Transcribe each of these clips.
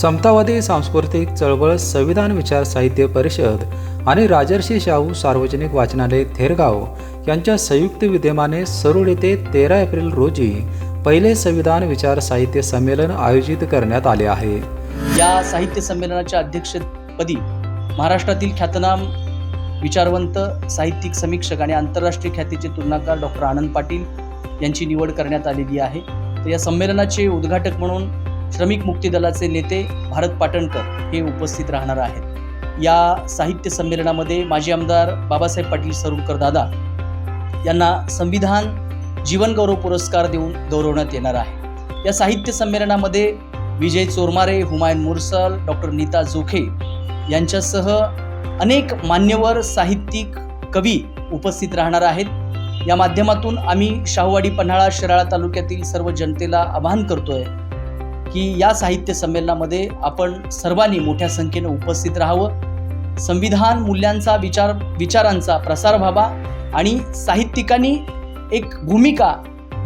समतावादी सांस्कृतिक चळवळ संविधान विचार साहित्य परिषद आणि राजर्षी शाहू सार्वजनिक वाचनालय थेरगाव यांच्या संयुक्त विद्यमाने सरुळ येथे तेरा एप्रिल रोजी पहिले संविधान विचार साहित्य संमेलन आयोजित करण्यात आले आहे. या साहित्य संमेलनाच्या अध्यक्षपदी महाराष्ट्रातील ख्यातनाम विचारवंत साहित्यिक समीक्षक आणि आंतरराष्ट्रीय ख्यातीचे तुलनाकार डॉक्टर आनंद पाटील यांची निवड करण्यात आलेली आहे. तर या संमेलनाचे उद्घाटक म्हणून श्रमिक मुक्ती दलाचे नेते भारत पाटणकर हे उपस्थित राहणार आहेत. या साहित्य संमेलनामध्ये माजी आमदार बाबासाहेब पाटील सरुणकर दादा यांना संविधान जीवनगौरव पुरस्कार देऊन गौरवण्यात येणार आहे. या साहित्य संमेलनामध्ये विजय चोरमारे हुमायून मुरसल डॉक्टर नीता जोखे यांच्यासह अनेक मान्यवर साहित्यिक कवी उपस्थित राहणार आहेत. या माध्यमातून आम्ही शाहूवाडी पन्हाळा शिराळा तालुक्यातील सर्व जनतेला आवाहन करतोय की या साहित्य संमेलनामध्ये आपण सर्वांनी मोठ्या संख्येनं उपस्थित राहावं. संविधान मूल्यांचा विचार विचारांचा प्रसार व्हावा आणि साहित्यिकांनी एक भूमिका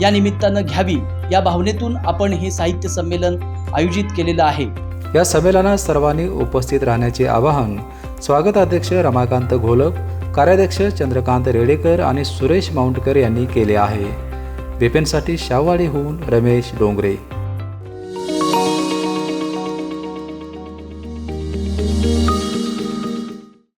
या निमित्तानं घ्यावी. या भावनेतून आपण हे साहित्य संमेलन आयोजित केलेलं आहे. या संमेलनात सर्वांनी उपस्थित राहण्याचे आवाहन स्वागताध्यक्ष रमाकांत घोलप कार्याध्यक्ष चंद्रकांत रेडेकर आणि सुरेश माऊंटकर यांनी केले आहे. वेपेनसाठी शाहवाडीहून रमेश डोंगरे.